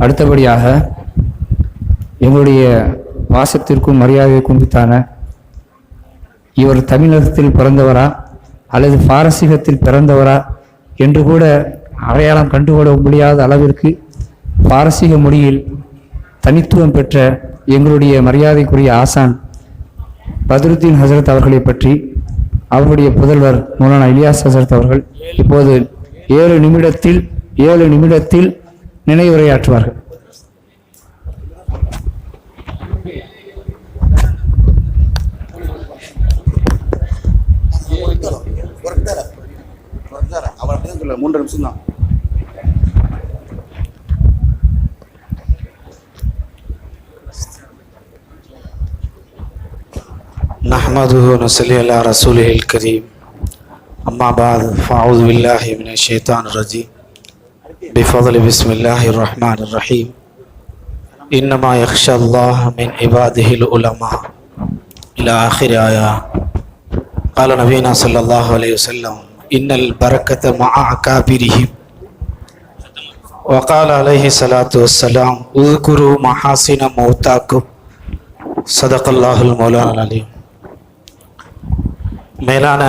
அடுத்தபடியாக எங்களுடைய வாசத்திற்கும் மரியாதைக்கும் தான இவர் தமிழகத்தில் பிறந்தவரா அல்லது பாரசீகத்தில் பிறந்தவரா என்று கூட அடையாளம் கண்டுகொள்ள முடியாத அளவிற்கு பாரசீக மொழியில் தனித்துவம் பெற்ற எங்களுடைய மரியாதைக்குரிய ஆசான் பத்ருத்தீன் ஹசரத் அவர்களை பற்றி அவருடைய புதல்வர் மௌலானா இலியாஸ் ஹசரத் அவர்கள் இப்போது ஏழு நிமிடத்தில் ஏழு நிமிடத்தில் நினைவுரையாற்றுவார்கள் அவன் அப்படியே சொல்ல மூன்று நிமிஷம் தான் نحمده ونصلي على رسوله الكريم أما بعد فأعوذ بالله من الشيطان الرجيم بفضل بسم الله الرحمن الرحيم إنما يخشى الله من عباده العلماء إلى آخر آية قال نبينا صلى الله عليه وسلم إن البركة مع أكابرهم وقال عليه الصلاة والسلام اذكروا محاسن موتاكم صدق الله المولانا العليم மேலான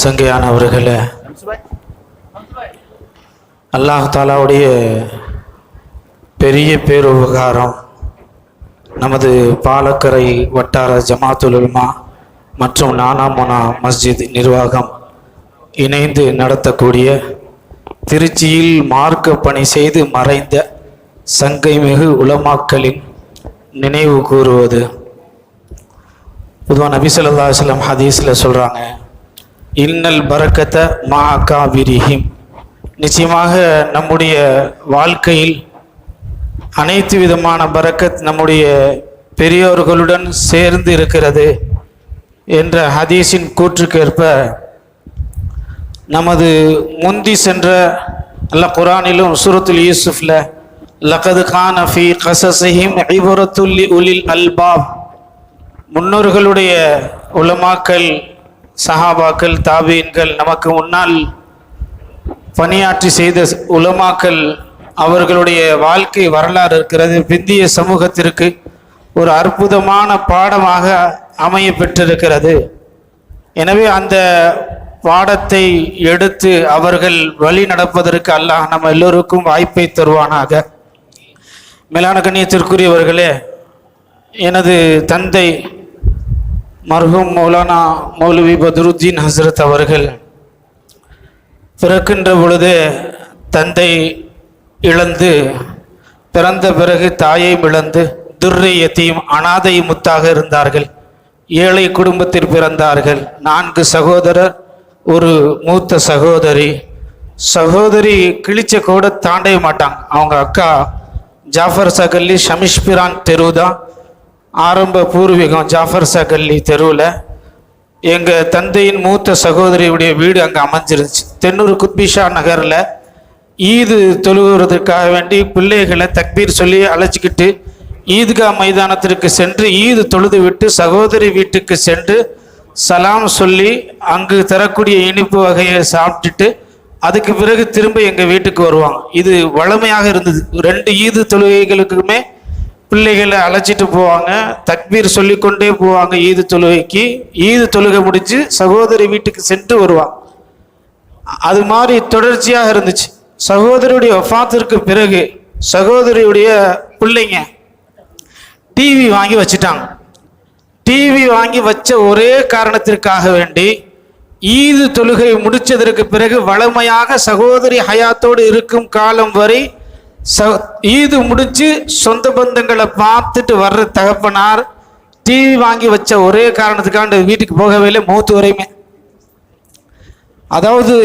சங்கையானவர்களே அல்லாஹ் தாலாவுடைய பெரிய பேருபகாரம் நமது பாலக்கரை வட்டார ஜமாத்துல் உலமா மற்றும் நானாமுனா மஸ்ஜித் நிர்வாகம் இணைந்து நடத்தக்கூடிய திருச்சியில் மார்க்க பணி செய்து மறைந்த சங்கைமிகு உலமாக்களின் நினைவு கூறுவது. பொதுவாக நபிசல்லா ஸல்லல்லாஹு ஹதீஸில் சொல்கிறாங்க இன்னல் பரக்கத்தை மா காவிரிஹிம் நிச்சயமாக நம்முடைய வாழ்க்கையில் அனைத்து விதமான பரக்கத் நம்முடைய பெரியோர்களுடன் சேர்ந்து இருக்கிறது என்ற ஹதீஸின் கூற்றுக்கேற்ப நமது முந்தி சென்ற அல்ல குரானிலும் சூரத்துல் யூசுஃப்ல லகது கான் ஃபி கசசிஹிம் ஐபுரத்துல்லி உலில் அல்பாப். முன்னோர்களுடைய உலமாக்கள் சஹாபாக்கள் தாபீன்கள் நமக்கு முன்னால் பணியாற்றி செய்த உலமாக்கள் அவர்களுடைய வாழ்க்கை வரலாறு இருக்கிறது. பிந்திய சமூகத்திற்கு ஒரு அற்புதமான பாடமாக அமைய பெற்றிருக்கிறது. எனவே அந்த பாடத்தை எடுத்து அவர்கள் வழி நடப்பதற்கு அல்லாஹ் நம்ம எல்லோருக்கும் வாய்ப்பை தருவானாக. மேலான கண்ணியத்திற்குரியவர்களே எனது தந்தை மர்ஹூம் மௌலானா மௌலவி பதருத்தீன் ஹசரத் அவர்கள் பிறக்கின்ற பொழுது தந்தை இழந்து பிறந்த பிறகு தாயையும் இழந்து துர்ரியத்தையும் அனாதை முத்தாக இருந்தார்கள். ஏழை குடும்பத்தில் பிறந்தார்கள். நான்கு சகோதரர் ஒரு மூத்த சகோதரி. சகோதரி கிழிச்ச கூட தாண்டவே மாட்டாங்க அவங்க அக்கா ஜாஃபர் சகல்லி ஷமிஷ்பிரான் தெரு தான். ஆரம்ப பூர்வீகம் ஜாஃபர் சகல்லி தெருவில். எங்கள் தந்தையின் மூத்த சகோதரியுடைய வீடு அங்கே அமைஞ்சிருந்துச்சு. தென்னூர் குத்பிஷா நகரில் ஈது தொழுகிறதுக்காக வேண்டி பிள்ளைகளை தக்பீர் சொல்லி அழைச்சிக்கிட்டு ஈத்கா மைதானத்திற்கு சென்று ஈது தொழுது விட்டு சகோதரி வீட்டுக்கு சென்று சலாம் சொல்லி அங்கு தரக்கூடிய இனிப்பு வகையை சாப்பிட்டுட்டு அதுக்கு பிறகு திரும்ப எங்கள் வீட்டுக்கு வருவாங்க. இது வழமையாக இருந்தது. ரெண்டு ஈது தொழுகைகளுக்குமே பிள்ளைகளை அழைச்சிட்டு போவாங்க. தக்பீர் சொல்லிக்கொண்டே போவாங்க ஈது தொழுகைக்கு. ஈது தொழுகை முடிஞ்சு சகோதரி வீட்டுக்கு சென்று வருவாங்க. அது மாதிரி தொடர்ச்சியாக இருந்துச்சு. சகோதரியுடைய ஒஃபாத்திற்கு பிறகு சகோதரியுடைய பிள்ளைங்க டிவி வாங்கி வச்சுட்டாங்க. டிவி வாங்கி வச்ச ஒரே காரணத்திற்காக வேண்டி ஈது தொழுகை முடித்ததற்கு பிறகு வளமையாக சகோதரி ஹயாத்தோடு இருக்கும் காலம் வரை ச ஈது முடிச்சு சொந்த பந்தங்களை பார்த்துட்டு வர்ற தகப்பனார் டிவி வாங்கி வச்ச ஒரே காரணத்துக்காண்டு வீட்டுக்கு போகவே இல்லை மூத்து வரையுமே. அதாவது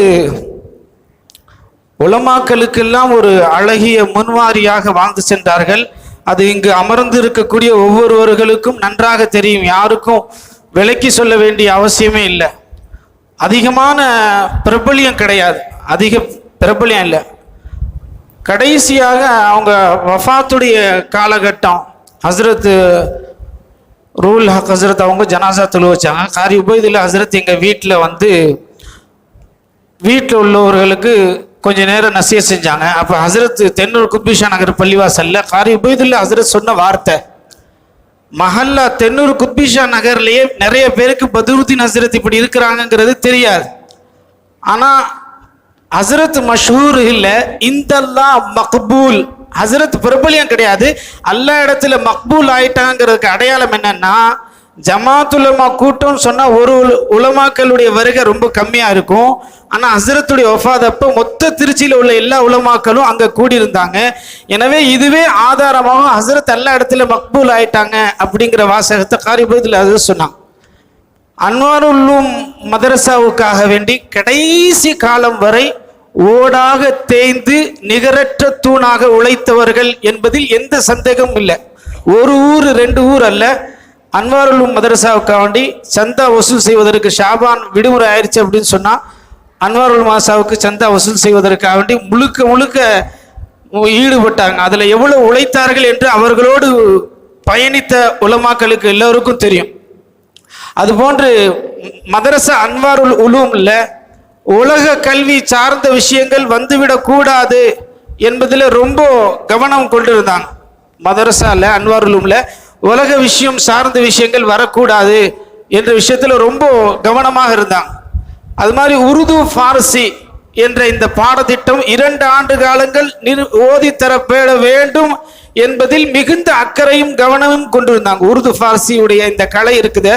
உலமாக்களுக்கெல்லாம் ஒரு அழகிய முன்வாரியாக வாழ்ந்து சென்றார்கள். அது இங்கு அமர்ந்து இருக்கக்கூடிய ஒவ்வொருவர்களுக்கும் நன்றாக தெரியும். யாருக்கும் விலக்கி சொல்ல வேண்டிய அவசியமே இல்லை. அதிகமான பிரபலியம் கிடையாது. அதிக பிரபலியம் இல்லை. கடைசியாக அவங்க வஃபாத்துடைய காலகட்டம் ஹசரத் ரூல் ஹக் ஹஸ்ரத் அவங்க ஜனாசா தொழு வச்சாங்க. காரி உபயதில் ஹஸ்ரத் எங்கள் வீட்டில் வந்து வீட்டில் உள்ளவர்களுக்கு கொஞ்ச நேரம் நசிய செஞ்சாங்க. அப்போ ஹசரத் தென்னூர் குத்பிஷா நகர் பள்ளிவாசல்ல காரி உபயதுல்ல ஹசரத் சொன்ன வார்த்தை. மஹல்லா தென்னூர் குத்பிஷா நகர்லேயே நிறைய பேருக்கு பதுருதீன் ஹசரத் இப்படி இருக்கிறாங்கங்கிறது தெரியாது. ஆனால் ஹசரத் மஷூர் இல்லை இந்தல்லா மக்பூல். ஹசரத் பிரபலியம் கிடையாது. எல்லா இடத்துல மக்பூல் ஆயிட்டாங்கிறதுக்கு அடையாளம் என்னன்னா ஜமாத்துலமா கூட்டம் சொன்னால் ஒரு உலமாக்களுடைய வருகை ரொம்ப கம்மியாக இருக்கும். ஆனால் ஹசரத்துடைய ஒஃபாதப்போ மொத்த திருச்சியில் உள்ள எல்லா உலமாக்களும் அங்கே கூடியிருந்தாங்க. எனவே இதுவே ஆதாரமாக ஹசரத் எல்லா இடத்துல மக்பூல் ஆயிட்டாங்க அப்படிங்கிற வாசகத்தை காரிபுரத்தில் அது சொன்னாங்க. அன்வாருல்லும் மதரசாவுக்காக வேண்டி கடைசி காலம் வரை ஓடாக தேய்ந்து நிகரற்ற தூணாக உழைத்தவர்கள் என்பதில் எந்த சந்தேகமும் இல்லை. ஒரு ஊர் ரெண்டு ஊர் அல்ல. அன்வாருல்லும் மதரசாவுக்காக வேண்டி சந்தா வசூல் செய்வதற்கு ஷாபான் விடுமுறை ஆயிடுச்சு அப்படின்னு சொன்னால் அன்வாருல் மாசாவுக்கு சந்தா வசூல் செய்வதற்காக வேண்டி முழுக்க முழுக்க ஈடுபட்டாங்க. அதில் எவ்வளோ உழைத்தார்கள் என்று அவர்களோடு பயணித்த உலமாக்களுக்கு எல்லோருக்கும் தெரியும். அதுபோன்று மதரசா அன்வாருல் உலூம்ல உலக கல்வி சார்ந்த விஷயங்கள் வந்துவிடக்கூடாது என்பதில் ரொம்ப கவனம் கொண்டிருந்தாங்க. மதரசால அன்வாருல் உலூம்ல உலக விஷயம் சார்ந்த விஷயங்கள் வரக்கூடாது என்ற விஷயத்தில் ரொம்ப கவனமாக இருந்தாங்க. அது மாதிரி உருது ஃபாரசி என்ற இந்த பாடத்திட்டம் இரண்டு ஆண்டு காலங்கள் நிறு ஓதி தரப்பட வேண்டும் என்பதில் மிகுந்த அக்கறையும் கவனமும் கொண்டிருந்தாங்க. உருது ஃபாரசியுடைய இந்த கலை இருக்குது.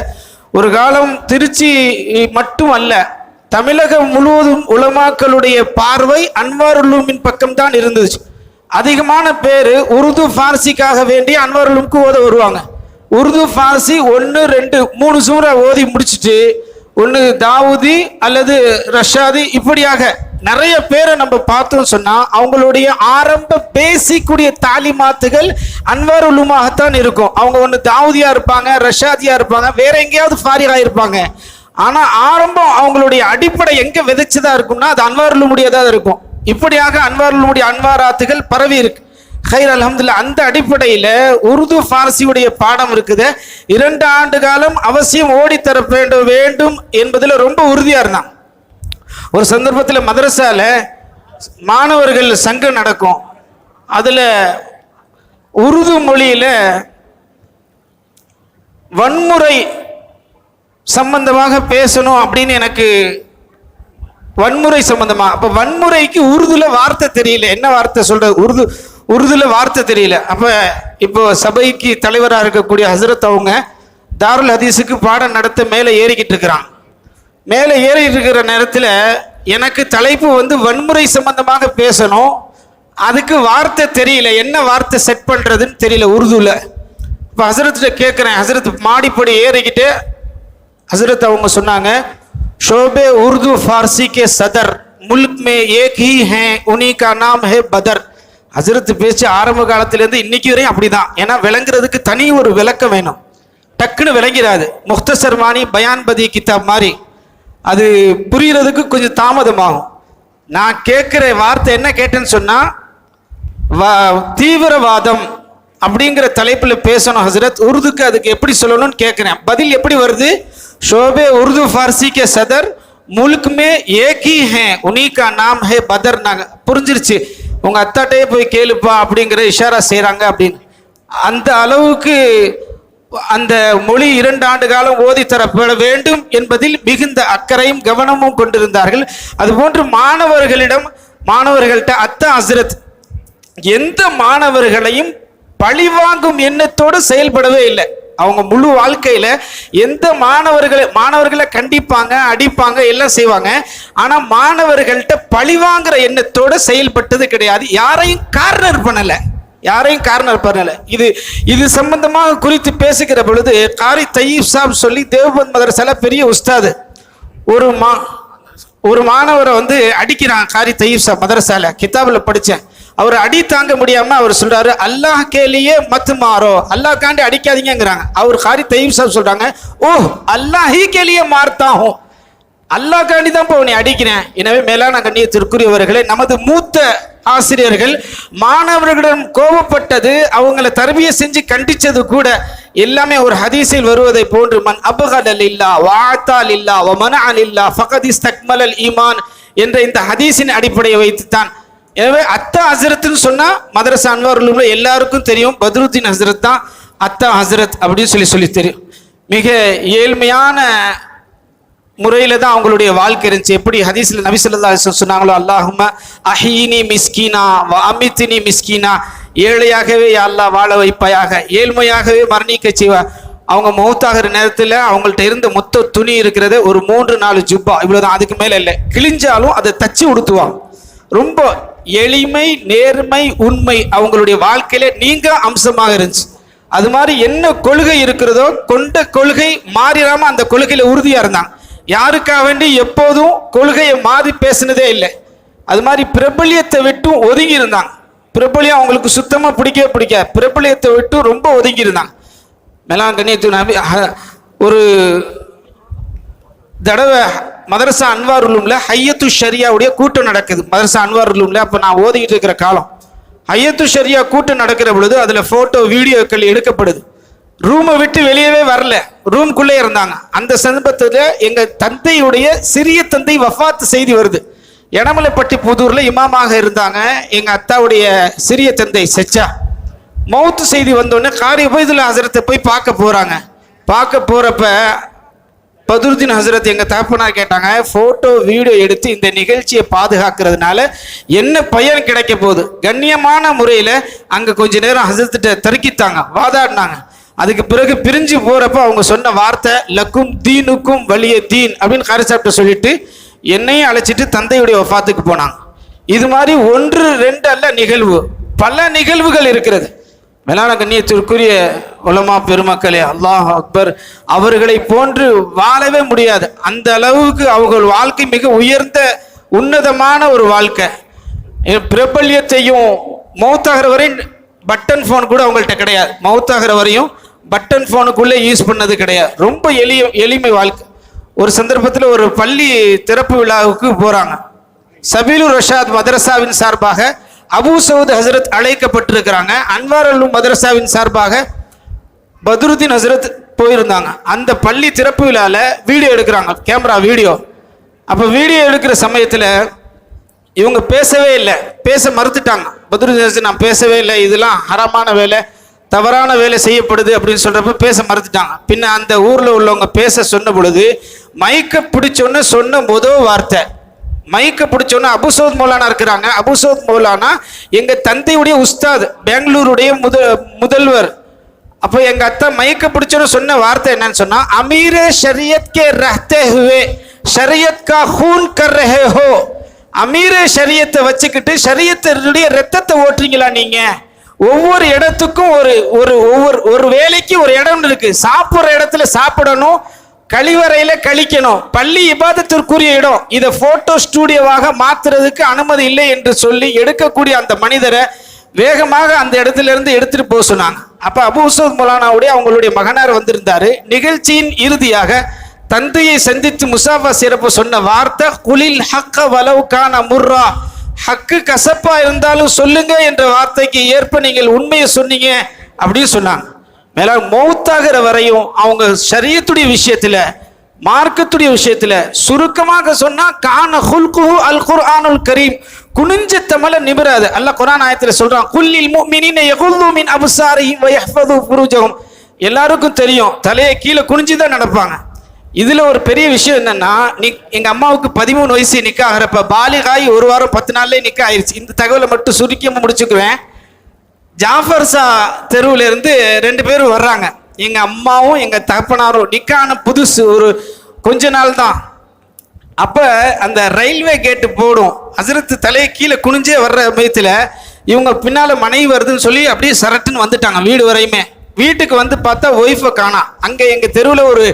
ஒரு காலம் திருச்சி மட்டும் அல்ல தமிழகம் முழுவதும் உலமாக்களுடைய பார்வை அன்வாருல்லூமின் பக்கம்தான் இருந்துச்சு. அதிகமான பேர் உருது ஃபார்சிக்காக வேண்டி அன்வாருல்லூமுக்கு ஓத வருவாங்க. உருது ஃபார்சி ஒன்று ரெண்டு மூணு சூரை ஓதி முடிச்சுட்டு ஒன்று தாவூதி அல்லது ரஷாதி இப்படியாக நிறைய பேரை நம்ம பார்த்தோம் சொன்னா அவங்களுடைய ஆரம்ப பேசிக்கூடிய தாலிமாத்துகள் அன்வார் உலுமாகத்தான் இருக்கும். அவங்க ஒன்று தாவூதியா இருப்பாங்க ரஷாதியா இருப்பாங்க வேற எங்கேயாவது ஃபாரியாக இருப்பாங்க. ஆனா ஆரம்பம் அவங்களுடைய அடிப்படை எங்க விதைச்சதா இருக்கும்னா அது அன்வார் இருக்கும். இப்படியாக அன்வார் அன்வாராத்துகள் பரவி இருக்கு. ஹைர் அல்ஹம்துலில்லா அந்த அடிப்படையில் உருது ஃபாரசியுடைய பாடம் இருக்குது. இரண்டு ஆண்டு காலம் அவசியம் ஓடித்தர வேண்டும் வேண்டும் என்பதில் ரொம்ப உறுதியாக இருந்தான் ஒரு சந்தர்ப்பத்தில் மதரசால மாணவர்கள் சங்கம் நடக்கும். அதில் உருது மொழியில் வன்முறை சம்பந்தமாக பேசணும் அப்படின்னு எனக்கு வன்முறை சம்பந்தமா? அப்போ வன்முறைக்கு உருதுல வார்த்தை தெரியல. என்ன வார்த்தை சொல்றது? உருது உருதுல வார்த்தை தெரியல. அப்போ இப்போ சபைக்கு தலைவராக இருக்கக்கூடிய ஹசரத் அவங்க தாருல் ஹதீஸுக்கு பாடம் நடத்த மேலே ஏறிக்கிட்டு இருக்கிறான். மேலே ஏறிட்டு இருக்கிற நேரத்தில் எனக்கு தலைப்பு வந்து வன்முறை சம்பந்தமாக பேசணும். அதுக்கு வார்த்தை தெரியல. என்ன வார்த்தை செட் பண்ணுறதுன்னு தெரியல உருதுவில் இப்போ ஹசரத்தில் கேட்குறேன் ஹசரத் மாடிப்படி ஏறிக்கிட்டு ஹசரத் அவங்க சொன்னாங்க शोबे उर्दू फारसी के सदर मुल्क में एक ही हैं उन्हीं का नाम है बदर ஹசரத் பேச்சு ஆரம்ப காலத்திலேருந்து இன்னைக்கு வரையும் அப்படிதான் ஏன்னா விளங்குறதுக்கு தனி ஒரு விளக்கம் வேணும் டக்குன்னு விளங்கிறாது முக்தசர் மானி பயான் பதி கிதாப் மாதிரி அது புரியறதுக்கு கொஞ்சம் தாமதமாகும் நான் கேட்குற வார்த்தை என்ன கேட்டேன்னு சொன்னா வ- தீவிரவாதம் அப்படிங்கிற தலைப்பில் பேசணும் ஹசரத் உருதுக்கு அதுக்கு எப்படி சொல்லணும்னு கேட்குறேன் பதில் எப்படி வருது ஷோபே உருது ஃபார்சி கே சதர் முல்க் மே ஏக் ஹே உனிகா நாம் ஹே பதர் நாங்க புரிஞ்சிருச்சு உங்கள் அத்தாட்டே போய் கேளுப்பா அப்படிங்கிற இஷாரா செய்கிறாங்க அப்படின்னு அந்த அளவுக்கு அந்த மொழி இரண்டு ஆண்டு காலம் ஓதி தரப்பட வேண்டும் என்பதில் மிகுந்த அக்கறையும் கவனமும் கொண்டிருந்தார்கள் அதுபோன்று மாணவர்களிடம் மாணவர்கள்ட்ட அத்தா ஹசரத் எந்த மாணவர்களையும் பழிவாங்கும் எண்ணத்தோடு செயல்படவே இல்லை। அவங்க முழு வாழ்க்கையில எந்த மாணவர்களை மாணவர்களை கண்டிப்பாங்க அடிப்பாங்க எல்லாம் செய்வாங்க. ஆனா மாணவர்கள்ட்ட பழிவாங்கிற எண்ணத்தோடு செயல்பட்டது கிடையாது. யாரையும் கார்னர் பண்ணல. யாரையும் கார்னர் பண்ணல. இது இது சம்பந்தமாக குறித்து பேசுகிற பொழுது காரி தயீப் சாப் சொல்லி தேவபந்த் மதரசால பெரிய உஸ்தாது. ஒரு மா ஒரு மாணவரை வந்து அடிக்கிறான் காரி தயீப் சாப் மதரசால. கிதாபில் படித்தேன் அவர் அடி தாங்க முடியாம அவர் சொல்றாரு அல்லாஹ் கேலியே மத்து மாறோ அல்லாஹ் காண்டி அடிக்காதீங்கங்கிறாங்க. அவர் ஹாரி தையீப் சாப் சொல்றாங்க ஓ அல்லாஹி கேலியே மார்த்தாகும் அல்லாஹ் காண்டி தான் இப்போ உன்னை அடிக்கிறேன். எனவே மேலான கண்ணியத்திற்குரியவர்களே நமது மூத்த ஆசிரியர்கள் மாணவர்களிடம் கோபப்பட்டது அவங்கள தர்பிய செஞ்சு கண்டிச்சது கூட எல்லாமே ஒரு ஹதீஸில் வருவதை போன்று மன் அபகடல் இல்லா வாத்தால் இல்லா ஒமன அல் இல்லா ஃபகத் தக்மலல் ஈமான் என்ற இந்த ஹதீஸின் அடிப்படையை வைத்துத்தான் எனவே அத்தா ஹசரத்னு சொன்னால் மதரசா அன்வாரில் உள்ள எல்லாருக்கும் தெரியும். பத்ருத்தீன் ஹசரத் தான் அத்தா ஹசரத் அப்படின்னு சொல்லி சொல்லி தெரியும். மிக ஏழ்மையான முறையில் தான் அவங்களுடைய வாழ்க்கை இருந்துச்சு. எப்படி ஹதீஸ்ல நபி சொன்னாங்களோ அல்லாஹும அஹீனி மிஸ்கீனா அமித்தினி மிஸ்கீனா. ஏழையாகவே அல்லாஹ் வாழ வைப்பாயாக. ஏழ்மையாகவே மரணிக்க செய்வா. அவங்க மௌத்தாகிற நேரத்தில் அவங்கள்ட்ட இருந்த மொத்த துணி இருக்கிறது ஒரு மூன்று நாலு ஜுப்பா. இவ்வளோதான் அதுக்கு மேலே இல்லை. கிழிஞ்சாலும் அதை தச்சு உடுத்துவாங்க. ரொம்ப எளிமை நேர்மை உண்மை அவங்களுடைய வாழ்க்கையில நீங்க அம்சமாக இருந்துச்சு. அது மாதிரி என்ன கொள்கை இருக்கிறதோ கொண்ட கொள்கை மாறிடாம அந்த கொள்கையில உறுதியா இருந்தாங்க. யாருக்காக வேண்டி எப்போதும் கொள்கையை மாறி பேசினதே இல்லை. அது மாதிரி பிரபல்யத்தை விட்டும் ஒதுங்கி இருந்தாங்க. பிரபலியம் அவங்களுக்கு சுத்தமா பிடிக்கவே பிடிக்காது பிரபலியத்தை விட்டு ரொம்ப ஒதுங்கி இருந்தாங்க. மேலாம் கண்ணியத்து ஒரு தடவை மதரசா அன்வாருலும்ல ஹையத்து ஷரியாவுடைய கூட்டம் நடக்குது. மதரசா அன்வாருலும்ல அப்போ நான் ஓதிக்கிட்டு இருக்கிற காலம். ஹையத்து ஷரியா கூட்டம் நடக்கிற பொழுது அதில் ஃபோட்டோ வீடியோக்கள் எடுக்கப்படுது. ரூமை விட்டு வெளியவே வரல. ரூம்குள்ளே இருந்தாங்க. அந்த சந்தர்ப்பத்தில் எங்கள் தந்தையுடைய சிறிய தந்தை வஃபாத்து செய்தி வருது. இடமலைப்பட்டி புதூரில் இமாமாக இருந்தாங்க. எங்கள் அத்தாவுடைய சிறிய தந்தை செச்சா. மௌத்து செய்தி வந்தோடனே காரி உபைதுல்லா ஹசரத்தை போய் பார்க்க போகிறாங்க பார்க்க போகிறப்ப பதுருதீன் ஹசரத் எங்க தகப்பனார் கேட்டாங்க போட்டோ வீடியோ எடுத்து இந்த நிகழ்ச்சியை பாதுகாக்கிறதுனால என்ன பயன் கிடைக்க போகுது? கண்ணியமான முறையில் அங்க கொஞ்ச நேரம் ஹசரத்திட்ட தருக்கித்தாங்க வாதாடினாங்க. அதுக்கு பிறகு பிரிஞ்சு போறப்ப அவங்க சொன்ன வார்த்தை லக்கும் தீனுக்கும் வலிய தீன் அப்படின்னு காரி சொல்லிட்டு என்னையும் அழைச்சிட்டு தந்தையுடைய ஒஃபாத்துக்கு போனாங்க. இது மாதிரி ஒன்று ரெண்டு அல்ல நிகழ்வு. பல நிகழ்வுகள் இருக்கிறது. மேலான கண்ணியத்திற்குரிய உலமா பெருமக்களே அல்லாஹ் அக்பர் அவர்களை போன்று வாழவே முடியாது. அந்த அளவுக்கு அவர்கள் வாழ்க்கை மிக உயர்ந்த உன்னதமான ஒரு வாழ்க்கை. பிரபல்யத்தையும் மௌத்தாகிற வரையும் பட்டன் ஃபோன் கூட அவங்கள்ட்ட கிடையாது. மௌத்தாகிற வரையும் பட்டன் ஃபோனுக்குள்ளே யூஸ் பண்ணது கிடையாது. ரொம்ப எளிய எளிமை வாழ்க்கை. ஒரு சந்தர்ப்பத்தில் ஒரு பள்ளி திறப்பு விழாவுக்கு போகிறாங்க சபீலு ரஷாத் மதரசாவின் சார்பாக அபு சவுத் ஹசரத் அழைக்கப்பட்டிருக்கிறாங்க. அன்வார் அல்லும் மதரசாவின் சார்பாக பத்ருதீன் ஹசரத் போயிருந்தாங்க. அந்த பள்ளி திறப்பு விழாவில் வீடியோ எடுக்கிறாங்க. Camera video. அப்போ வீடியோ எடுக்கிற சமயத்தில் இவங்க பேசவே இல்லை. பேச மறுத்துட்டாங்க. பத்ருதீன் ஹசரத் நான் பேசவே இல்லை. இதெல்லாம் ஹரமான வேலை. தவறான வேலை செய்யப்படுது அப்படின்னு சொல்கிறப்ப பேச மறுத்துட்டாங்க. பின்ன அந்த ஊரில் உள்ளவங்க பேச சொன்ன பொழுது மயக்க பிடிச்சோன்னு சொன்ன முதல் வார்த்தை மைக்கை பிடிச்சோன்னு அபுசோத் மௌலானா இருக்கிறாங்க. அபுசோத் மௌலானா எங்கள் தந்தையுடைய உஸ்தாத் பெங்களூருடைய முத முதல்வர். அப்போ எங்கள் அத்தை மைக்கை பிடிச்சோன்னு சொன்ன வார்த்தை என்னன்னு சொன்னால் அமீரே ஷரியத் கே ரஹ்தே ஹுவே ஷரியத் கா ஹூன் கர் ரஹே ஹோ. அமீரே ஷரியத்தை வச்சுக்கிட்டு ஷரியத்தினுடைய ரத்தத்தை ஓட்டுறீங்களா நீங்கள் ஒவ்வொரு இடத்துக்கும் ஒரு ஒரு ஒவ்வொரு ஒரு வேலைக்கு ஒரு இடம் இருக்குது சாப்பிட்ற இடத்துல சாப்பிடணும் கழிவறையில கழிக்கணும். பள்ளி இபாதத்திற்குரிய இடம். இதை போட்டோ ஸ்டூடியோவாக மாத்துறதுக்கு அனுமதி இல்லை என்று சொல்லி எடுக்கக்கூடிய அந்த மனிதரை வேகமாக அந்த இடத்துல இருந்து எடுத்துட்டு போக சொன்னாங்க. அப்ப அபு உசத் மொலானாவுடைய அவங்களுடைய மகனார் வந்திருந்தாரு. நிகழ்ச்சியின் இறுதியாக தந்தையை சந்தித்து முசாஃபா சிறப்பு சொன்ன வார்த்தை குலில் ஹக்க வலவுக்கான முர்ரா. ஹக்கு கசப்பா இருந்தாலும் சொல்லுங்க என்ற வார்த்தைக்கு ஏற்ப நீங்கள் உண்மையை சொன்னீங்க அப்படின்னு சொன்னாங்க. மேலாக மௌத்தாகிற வரையும் அவங்க சரியத்துடைய விஷயத்தில் மார்க்கத்துடைய விஷயத்தில் சுருக்கமாக சொன்னால் கான ஹுல்குஹு அல் குர்ஆனுல் கரீம். குனிஞ்ச தமிழ நிபுறாது அல்ல குரான் ஆயத்தில் சொல்கிறான் குல்லில் முஃமினீன யகுல்லு மின் அப்சாரிஹிம் வ யஹ்ஃபது எல்லாருக்கும் தெரியும் தலையை கீழே குனிஞ்சு தான் நடப்பாங்க. இதில் ஒரு பெரிய விஷயம் என்னன்னா நீ எங்கள் அம்மாவுக்கு பதிமூணு வயசு நிற்க ஆகிறப்ப பாலிகாய் ஒரு வாரம் பத்து நாள்லேயே நிற்க ஆயிடுச்சு இந்த தகவலை மட்டும் சுருக்கியமாக முடிச்சுக்குவேன். ஜாஃபர் சா தெருவுல இருந்து ரெண்டு பேரும் வர்றாங்க. எங்கள் அம்மாவும் எங்கள் தகப்பனாரும் நிக்கான புதுசு ஒரு கொஞ்ச நாள் தான். அப்போ அந்த ரயில்வே கேட்டு போடும். அசரத்து தலையை கீழே குனிஞ்சே வர்ற பயத்தில் இவங்க பின்னால் மனைவி வருதுன்னு சொல்லி அப்படியே சரட்டுன்னு வந்துட்டாங்க வீடு வரையுமே. வீட்டுக்கு வந்து பார்த்தா ஒய்ஃபை காணாம் அங்கே எங்கள் தெருவில் ஒரு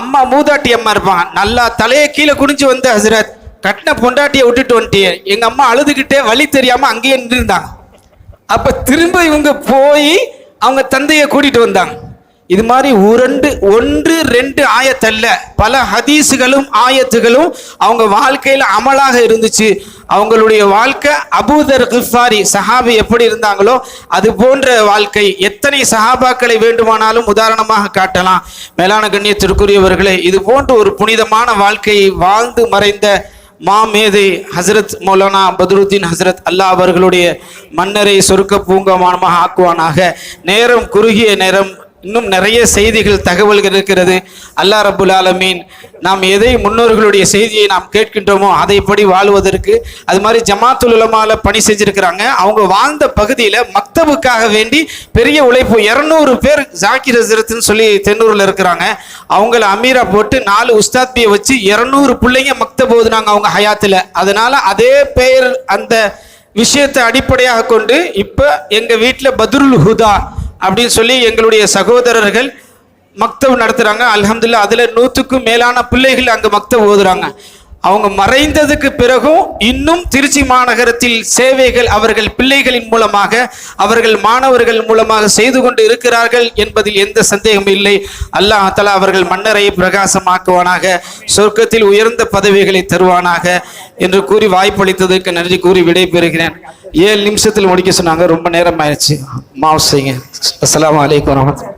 அம்மா மூதாட்டி அம்மா இருப்பாங்க. நல்லா தலையை கீழே குனிஞ்சு வந்து ஹசரத் கட்டின பொண்டாட்டியை விட்டுட்டு வந்துட்டு எங்கள் அம்மா அழுதுகிட்டே வழி தெரியாமல் அங்கேயே நின்றுருந்தாங்க. அப்ப திரும்ப இவங்க போய் அவங்க தந்தையை கூட்டிட்டு வந்தாங்க. இது மாதிரி உரண்டு ஒன்று ரெண்டு ஆயத்தல்ல. பல ஹதீஸுகளும் ஆயத்துகளும் அவங்க வாழ்க்கையில அமலாக இருந்துச்சு. அவங்களுடைய வாழ்க்கை அபூதர் கிஃபாரி சஹாபி எப்படி இருந்தாங்களோ அது போன்ற வாழ்க்கை. எத்தனை சஹாபாக்களை வேண்டுமானாலும் உதாரணமாக காட்டலாம். மேலான கண்ணியத்திற்குரியவர்களே இது போன்ற ஒரு புனிதமான வாழ்க்கையை வாழ்ந்து மறைந்த மாமேதை ஹசரத் மௌலானா பத்ருத்தீன் ஹசரத் அல்லாஹ் அவர்களுடைய மன்னரை சொருக்க பூங்கமானமாக ஆக்குவானாக. நேரம் குறுகிய நேரம் இன்னும் நிறைய செய்திகள் தகவல்கள் இருக்கிறது. அல்லா ரபுல் ஆலமீன் நாம் எதை முன்னோர்களுடைய செய்தியை நாம் கேட்கின்றோமோ அதைப்படி வாழ்வதற்கு அது மாதிரி ஜமாத்துல் உலமால பணி செஞ்சிருக்கிறாங்க. அவங்க வாழ்ந்த பகுதியில் மக்தபுக்காக வேண்டி பெரிய உழைப்பு இரநூறு பேர் ஜாக்கிர் ஹசரத்னு சொல்லி தென்னூரில் இருக்கிறாங்க. அவங்கள அமீரா போட்டு நாலு உஸ்தாத்பியை வச்சு இரநூறு பிள்ளைங்க மக்தப் ஓதுனாங்க அவங்க ஹயாத்தில். அதனால அதே பெயர் அந்த விஷயத்தை அடிப்படையாக கொண்டு இப்போ எங்கள் வீட்டில் பத்ருல் ஹுதா அப்படின்னு சொல்லி எங்களுடைய சகோதரர்கள் மக்தவ் நடத்துகிறாங்க அலமதுல்லா அதில் நூற்றுக்கும் மேலான பிள்ளைகள் அங்கே மக்தவ் ஓதுறாங்க. அவங்க மறைந்ததுக்கு பிறகும் இன்னும் திருச்சி மாநகரத்தில் சேவைகள் அவர்கள் பிள்ளைகளின் மூலமாக அவர்கள் மாணவர்கள் மூலமாக செய்து கொண்டு இருக்கிறார்கள் என்பதில் எந்த சந்தேகமும் இல்லை. அல்லாஹ் தலா அவர்கள் மன்னரையை பிரகாசமாக்குவானாக சொர்க்கத்தில் உயர்ந்த பதவிகளை தருவானாக என்று கூறி வாய்ப்பளித்ததற்கு நன்றி கூறி விடைபெறுகிறேன். ஏழு நிமிஷத்தில் முடிக்க சொன்னாங்க ரொம்ப நேரம் ஆயிடுச்சு மாவு செய்யுங்க. அஸ்லாம் வலைக்கம் வரமத்துல